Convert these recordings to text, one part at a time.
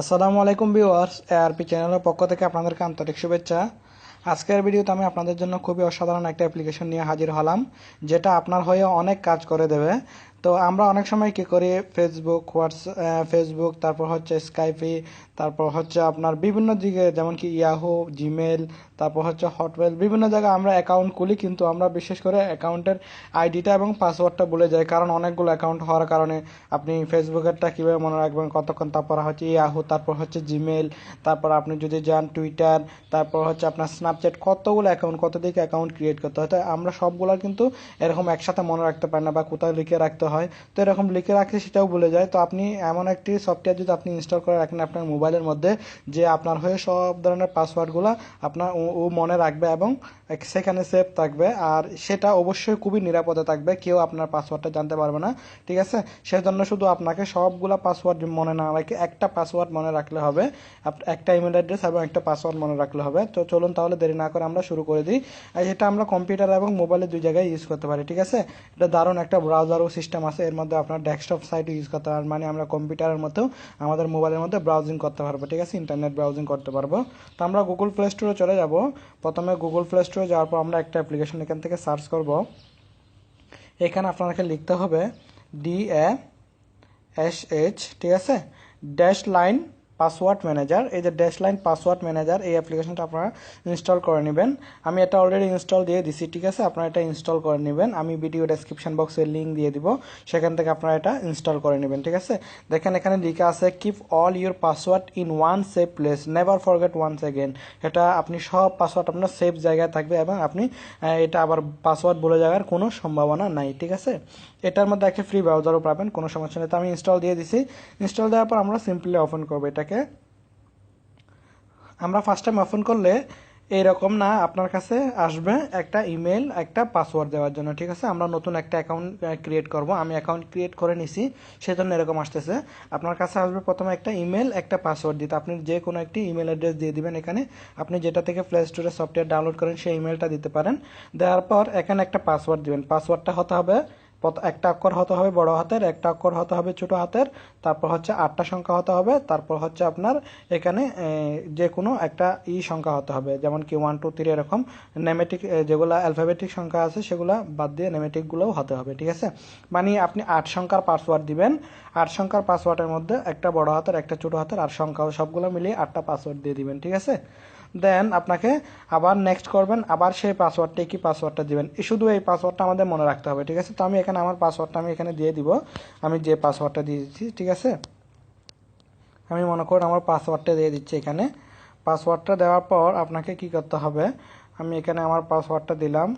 আসসালামু আলাইকুম viewers ARP চ্যানেলের পক্ষ থেকে আপনাদেরকে আন্তরিক শুভেচ্ছা। আজকের ভিডিওতে আমি আপনাদের জন্য খুবই অসাধারণ একটা অ্যাপ্লিকেশন নিয়ে হাজির হলাম, যেটা আপনার হয়ে অনেক কাজ করে দেবে। তো আমরা অনেক সময় কি করি? ফেসবুক হোয়াটস ফেসবুক তারপর হচ্ছে স্কাইপি তারপর হচ্ছে আপনার বিভিন্ন দিকে, যেমন কি ইয়াহু জিমেল তারপর হচ্ছে হটমেল বিভিন্ন জায়গায় আমরা অ্যাকাউন্ট খুলি, কিন্তু আমরা বিশেষ করে অ্যাকাউন্টের আইডিটা এবং পাসওয়ার্ডটা ভুলে যাই, কারণ অনেকগুলো অ্যাকাউন্ট হওয়ার কারণে আপনি ফেসবুকেরটা কীভাবে মনে রাখবেন, কতক্ষণ তারপর হচ্ছে ইয়াহু তারপর হচ্ছে জিমেল তারপর আপনি যদি যান টুইটার তারপর হচ্ছে আপনার স্ন্যাপচ্যাট কতগুলো অ্যাকাউন্ট কত দিকে অ্যাকাউন্ট ক্রিয়েট করতে হয় আমরা সবগুলো কিন্তু এরকম একসাথে মনে রাখতে পারি না বা কোথায় লিখে রাখতে হয়। তো এরকম লিখে রাখলে সেটাও ভুলে যায়। তো আপনি এমন একটি সফটওয়্যার যদি আপনি ইনস্টল করে রাখেন আপনার মোবাইলের মধ্যে, যে আপনার হয়ে সব ধরনের পাসওয়ার্ডগুলো আপনার ও- ও মনে রাখবে এবং সেখানে সেভ থাকবে। আর সেটা অবশ্যই খুবই নিরাপদে থাকবে, কেউ আপনার পাসওয়ার্ডটা জানতে পারবে না, ঠিক আছে? সেজন্য শুধু আপনাকে সবগুলা পাসওয়ার্ড মনে না রাখে একটা পাসওয়ার্ড মনে রাখলে হবে একটা ইমেল অ্যাড্রেস এবং একটা পাসওয়ার্ড মনে রাখলে হবে। তো চলুন তাহলে দেরি না করে আমরা শুরু করে দিই। এটা আমরা কম্পিউটার এবং মোবাইলে দুই জায়গায় ইউজ করতে পারি, ঠিক আছে? এটা দারুণ একটা ব্রাউজারও সিস্টেম আছে এর মধ্যে আপনার ডেস্কটপ সাইট ইউজ করতে পারবেন। মানে আমরা কম্পিউটারের মতো আমাদের মোবাইলের মধ্যে ব্রাউজিং করতে পারব, ঠিক আছে? ইন্টারনেট ব্রাউজিং করতে পারব। তো আমরা গুগল প্লে স্টোরে চলে যাব। প্রথমে গুগল প্লে স্টোরে যাওয়ার পর আমরা একটা অ্যাপ্লিকেশন এখান থেকে সার্চ করব। এখানে আপনাকে লিখতে হবে ডি এস এইচ ঠিক আছে? ড্যাশ লাইন পাসওয়ার্ড ম্যানেজার এই যে ড্যাশ লাইন পাসওয়ার্ড ম্যানেজার এই অ্যাপ্লিকেশনটা আপনারা ইনস্টল করে নেবেন। আমি এটা অলরেডি ইনস্টল দিয়ে দিছি, ঠিক আছে? আপনারা এটা ইনস্টল করে নেবেন। আমি ভিডিও ডেসক্রিপশন বক্সে লিঙ্ক দিয়ে দিব। সেখান থেকে আপনারা এটা ইনস্টল করে নেবেন, ঠিক আছে? দেখেন এখানে লেখা আছে keep all your password in one safe place never forget once again এটা আপনি সব পাসওয়ার্ড আপনার সেফ জায়গায় থাকবে এবং আপনি এটা আবার পাসওয়ার্ড বলে যাওয়ার কোনো সম্ভাবনা নাই, ঠিক আছে? এটার মধ্যে একটা ফ্রি ব্রাউজারও পাবেন, কোনো সমস্যা নেই। তো আমি ইনস্টল দিয়ে দিছি। ইনস্টল দেওয়ার পর আমরা সিম্পলি ওপেন করব এটাকে। আমরা ফার্স্ট টাইম ওপেন করলে এইরকম না, আপনার কাছে আসবে একটা ইমেল একটা পাসওয়ার্ড দেওয়ার জন্য, ঠিক আছে? আমরা নতুন একটা অ্যাকাউন্ট ক্রিয়েট করব। আমি অ্যাকাউন্ট ক্রিয়েট করে নিছি, সেজন্য এরকম আসতেছে। আপনার কাছে আসবে প্রথমে একটা ইমেল একটা পাসওয়ার্ড দিতে। আপনি যে কোনো একটি ইমেল অ্যাড্রেস দিয়ে দিবেন এখানে। আপনি যেটা থেকে প্লে স্টোরে সফটওয়্যার ডাউনলোড করেন, সেই ইমেলটা দিতে পারেন। দেওয়ার পর এখানে একটা পাসওয়ার্ড দিবেন। পাসওয়ার্ডটা হতে হবে একটা অক্ষর হতে হবে বড় হাতের, একটা অক্ষর হতে হবে ছোট হাতের, তারপর হচ্ছে আটটা সংখ্যা হতে হবে, তারপর হচ্ছে আপনার এখানে যে কোনো একটা ই সংখ্যা হতে হবে। যেমন কি ওয়ান টু থ্রি এরকম, নেমেটিক যেগুলো অ্যালফাবেটিক সংখ্যা আছে, সেগুলো বাদ দিয়ে নেমেটিকগুলোও হতে হবে, ঠিক আছে? মানে আপনি আট সংখ্যার পাসওয়ার্ড দিবেন, আট সংখ্যার পাসওয়ার্ডের মধ্যে একটা বড় হাতের, একটা ছোট হাতের, আর সংখ্যা সবগুলো মিলিয়ে আটটা পাসওয়ার্ড দিয়ে দিবেন, ঠিক আছে? দেন আপনাকে আবার নেক্সট করবেন, আবার সেই পাসওয়ার্ডটা কি পাসওয়ার্ডটা দিবেন। শুধু এই পাসওয়ার্ডটা আমাদের মনে রাখতে হবে, ঠিক আছে? তো আমি এখানে আমার পাসওয়ার্ডটা আমি এখানে দিয়ে দিব। আমি যে পাসওয়ার্ডটা দিয়ে দিচ্ছি, ঠিক আছে? আমি মনে করুন আমার পাসওয়ার্ডটা দিয়ে দিচ্ছি এখানে। পাসওয়ার্ডটা দেওয়ার পর আপনাকে কি করতে হবে? আমি এখানে আমার পাসওয়ার্ডটা দিলাম।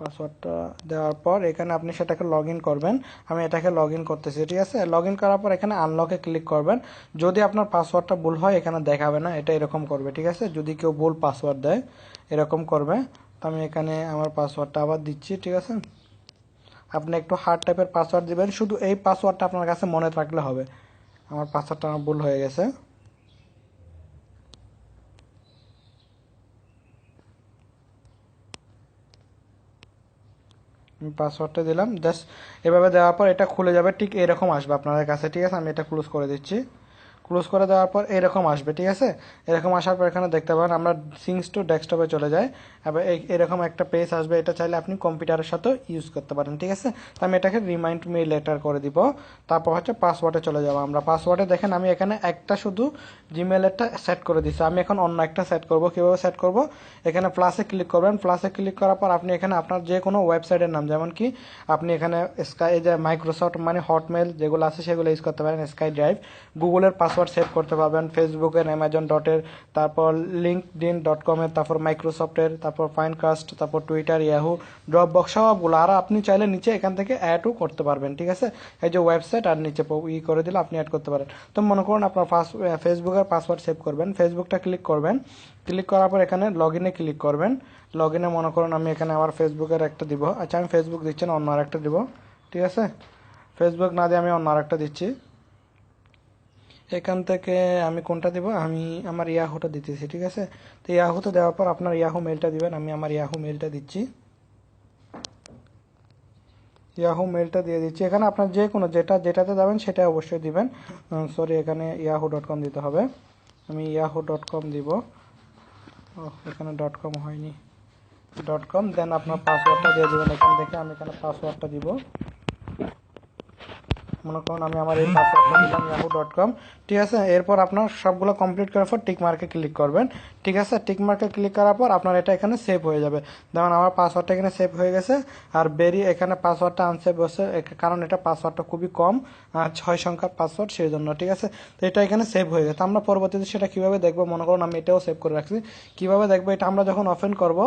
পাসওয়ার্ডটা দেওয়ার পর এখানে আপনি সেটাকে লগ করবেন। আমি এটাকে লগ করতেছি, ঠিক আছে? লগ করার পর এখানে আনলকে ক্লিক করবেন। যদি আপনার পাসওয়ার্ডটা ভুল হয়, এখানে দেখাবে না, এটা এরকম করবে, ঠিক আছে? যদি কেউ ভুল পাসওয়ার্ড দেয়, এরকম করবে। তো আমি এখানে আমার পাসওয়ার্ডটা আবার দিচ্ছি, ঠিক আছে? আপনি একটু হার্ড টাইপের পাসওয়ার্ড দিবেন, শুধু এই পাসওয়ার্ডটা আপনার কাছে মনে রাখলে হবে। আমার পাসওয়ার্ডটা আমার ভুল হয়ে গেছে। পাসওয়ার্ডটা দিলাম জাস্ট এভাবে দেওয়ার পর এটা খুলে যাবে, ঠিক এরকম আসবে আপনাদের কাছে, ঠিক আছে? আমি এটা ক্লোজ করে দিচ্ছি। ক্লোজ করে দেওয়ার পর এরকম আসবে, ঠিক আছে? এরকম আসার পর এখানে দেখতে পাবেন আমরা সিংস টু ডেস্কটপে চলে যাই। এবার এরকম একটা পেজ আসবে, এটা চাইলে আপনি কম্পিউটারের সাথেও ইউজ করতে পারেন, ঠিক আছে? তো আমি এটাকে রিমাইন্ড মি লেটার করে দিব। তারপর হচ্ছে পাসওয়ার্ডে চলে যাব আমরা। পাসওয়ার্ডে দেখেন আমি এখানে একটা শুধু জিমেলেরটা সেট করে দিচ্ছি আমি এখন অন্য একটা সেট করব। কীভাবে সেট করব? এখানে প্লাসে ক্লিক করবেন। প্লাসে ক্লিক করার পর আপনি এখানে আপনার যে কোনো ওয়েবসাইটের নাম, যেমন কি আপনি এখানে স্কাই যে মাইক্রোসফট মানে হটমেল যেগুলো আছে সেগুলো ইউজ করতে পারেন স্কাই ড্রাইভ গুগলের পাসওয়ার্ড সেভ করতে পারবেন ফেসবুকের অ্যামাজন ডটের তারপর লিঙ্কডিন ডট কমের তারপর মাইক্রোসফটের তারপর ফাইনকাস্ট তারপর টুইটার ইয়াহু ড্রপ বক্স সবগুলো। আর আপনি চাইলে নিচে এখান থেকে অ্যাডও করতে পারবেন, ঠিক আছে? এই যে ওয়েবসাইট আর নিচে ই করে দিলে আপনি অ্যাড করতে পারেন। তো মনে করুন আপনার ফার্স্ট ফেসবুকের পাসওয়ার্ড সেভ করবেন ফেসবুকটা ক্লিক করবেন। ক্লিক করার পর এখানে লগ ইনে ক্লিক করবেন। লগ ইনে মনে করুন আমি এখানে আমার ফেসবুকের একটা দিব। আচ্ছা আমি ফেসবুক দিচ্ছি না, অন্য আরেকটা দিব, ঠিক আছে? ফেসবুক না দিয়ে আমি অন্য আরেকটা দিচ্ছি। এখান থেকে আমি কোনটা দিব? আমি আমার ইয়াহুটা দিতেছি, ঠিক আছে? তো ইয়াহুতে দেওয়ার পর আপনার ইয়াহু মেলটা দিবেন, আমি আমার ইয়াহু মেলটা দিচ্ছি। ইয়াহু মেলটা দিয়ে দিচ্ছি। এখানে আপনার যে কোনো যেটা, যেটাতে যাবেন, সেটা অবশ্যই দিবেন। সরি এখানে ইয়াহু ডট কম দিতে হবে। আমি ইয়াহু ডট কম দিব এখানে. ডট কম হয়নি। ডট কম দেন আপনার পাসওয়ার্ডটা দিয়ে দেবেন এখান থেকে। আমি এখানে পাসওয়ার্ডটা দিব। মনে করুন আমি আমার এই পাসওয়ার্ডটা দিলাম ইয়াহু ডট কম ঠিক আছে? এরপর আপনার সবগুলো কমপ্লিট করার পর টিক মার্কে ক্লিক করবেন, ঠিক আছে? টিক মার্কে ক্লিক করার পর আপনার এটা এখানে সেভ হয়ে যাবে। যেমন আমার পাসওয়ার্ডটা এখানে সেভ হয়ে গেছে, আর বেরিয়ে এখানে পাসওয়ার্ডটা আনসেভ হচ্ছে কারণ এটা পাসওয়ার্ডটা খুবই কম ছয় সংখ্যার পাসওয়ার্ড সেই জন্য, ঠিক আছে? তো এটা এখানে সেভ হয়ে গেছে। আমরা পরবর্তীতে সেটা কীভাবে দেখব? মনে করুন, আমি এটাও সেভ করে রাখছি। কীভাবে দেখব? এটা আমরা যখন ওপেন করব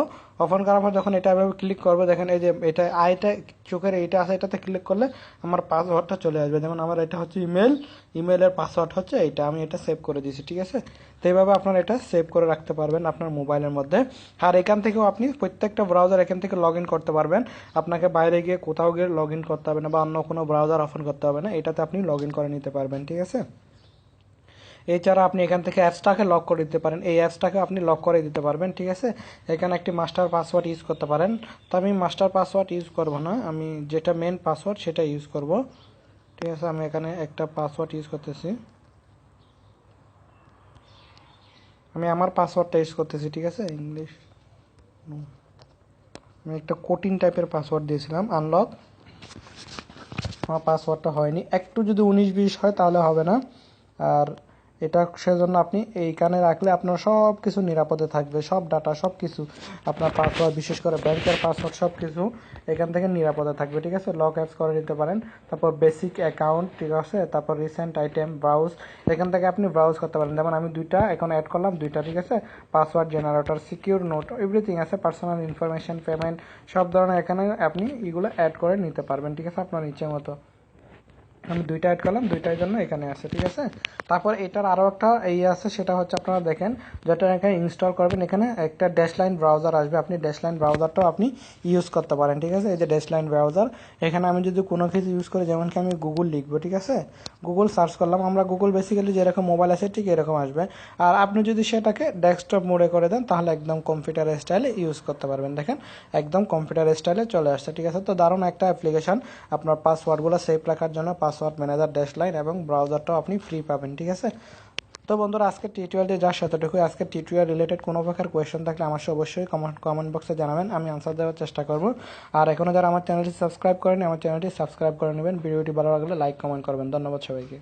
ওপেন করার পর যখন এটা এভাবে ক্লিক করব, দেখেন এই যে এটা, আইটা, চোখের এইটা আছে, এটাতে ক্লিক করলে আমার পাসওয়ার্ডটা চলে আসবে। যেমন আমার এটা হচ্ছে ইমেল ইমেলের পাসওয়ার্ড হচ্ছে এটা আমি এটা সেভ করে দিয়েছি, ঠিক আছে? তো এইভাবে আপনারা এটা সেভ করে রাখতে পারবেন আপনার মোবাইলের মধ্যে। আর এখান থেকেও আপনি প্রত্যেকটা ব্রাউজার এখান থেকে লগ ইন করতে পারবেন। আপনাকে বাইরে গিয়ে কোথাও গিয়ে লগ ইন করতে হবে না বা অন্য কোনো ব্রাউজার ওপেন করতে হবে না, এটাতে আপনি লগ ইন করে নিতে পারবেন, ঠিক আছে? এছাড়া আপনি এখান থেকে অ্যাপসটাকে লক করে দিতে পারেন। এই অ্যাপসটাকে আপনি লক করে দিতে পারবেন, ঠিক আছে? এখানে একটি মাস্টার পাসওয়ার্ড ইউজ করতে পারেন। তো আমি মাস্টার পাসওয়ার্ড ইউজ করব না, আমি যেটা মেন পাসওয়ার্ড সেটা ইউজ করব। ঠিক আছে, আমি এখানে একটা পাসওয়ার্ড ইউজ করতেছি। আমি আমার পাসওয়ার্ডটা ইউজ করতেছি, ঠিক আছে? ইংলিশ আমি একটা কোটিন টাইপের পাসওয়ার্ড দিয়েছিলাম আনলক আমার পাসওয়ার্ডটা হয়নি। একটু যদি উনিশ বিশ হয় তাহলে হবে না। আর এটা সেজন্য আপনি এইখানে রাখলে আপনার সব কিছু নিরাপদে থাকবে, সব ডাটা সব কিছু আপনার পাসওয়ার্ড বিশেষ করে ব্যাংকের পাসওয়ার্ড সব কিছু এখান থেকে নিরাপদে থাকবে, ঠিক আছে? লক অ্যাপস করে দিতে পারেন। তারপর বেসিক অ্যাকাউন্ট ঠিক আছে? তারপর রিসেন্ট আইটেম ব্রাউজ এখান থেকে আপনি ব্রাউজ করতে পারেন। যেমন আমি দুইটা এখন অ্যাড করলাম, দুইটা, ঠিক আছে? Password generator secure note everything আছে পার্সোনাল ইনফরমেশন পেমেন্ট সব ধরনের এখানে আপনি এগুলো অ্যাড করে নিতে পারবেন, ঠিক আছে? আপনার ইচ্ছে মতো। আমি দুইটা অ্যাড করলাম, দুইটার জন্য এখানে আছে, ঠিক আছে? তারপর এটার আরও একটা এই আছে, সেটা হচ্ছে আপনারা দেখেন, যেটা এখানে ইনস্টল করবেন, এখানে একটা ড্যাশলাইন ব্রাউজার আসবে। আপনি ড্যাশলাইন ব্রাউজারটাও আপনি ইউজ করতে পারেন, ঠিক আছে? এই যে ড্যাশলাইন ব্রাউজার এখানে আমি যদি কোনো কিছু ইউজ করি, যেমন কি আমি গুগল লিখব, ঠিক আছে? গুগল সার্চ করলাম, আমরা গুগল বেসিক্যালি যেরকম মোবাইল আছে, ঠিক এরকম আসবে। আর আপনি যদি সেটাকে ডেস্কটপ মোডে করে দেন, তাহলে একদম কম্পিউটার স্টাইলে ইউজ করতে পারবেন। দেখেন, একদম কম্পিউটার স্টাইলে চলে আসছে, ঠিক আছে? তো দারুণ একটা অ্যাপ্লিকেশন আপনার পাসওয়ার্ডগুলো সেভ রাখার জন্য পাসওয়ার্ড ম্যানেজার ড্যাশ লাইন এবং ব্রাউজারটাও আপনি ফ্রি পাবেন, ঠিক আছে? তো বন্ধুরা আজকে টিউটোরিয়ালটি যা সেতটুকুই আজকে টিউটোরিয়াল রিলেটেড কোনো প্রকার কোয়েশ্চেন থাকলে আমার অবশ্যই কমেন্ট কমেন্ট বক্সে জানাবেন, আমি আনসার দেওয়ার চেষ্টা করব। আর এখনও যারা আমার চ্যানেলটি সাবস্ক্রাইব করেন আমার চ্যানেলটি সাবস্ক্রাইব করে নেবেন। ভিডিওটি ভালো লাগলে লাইক কমেন্ট করবেন। ধন্যবাদ সবাইকে।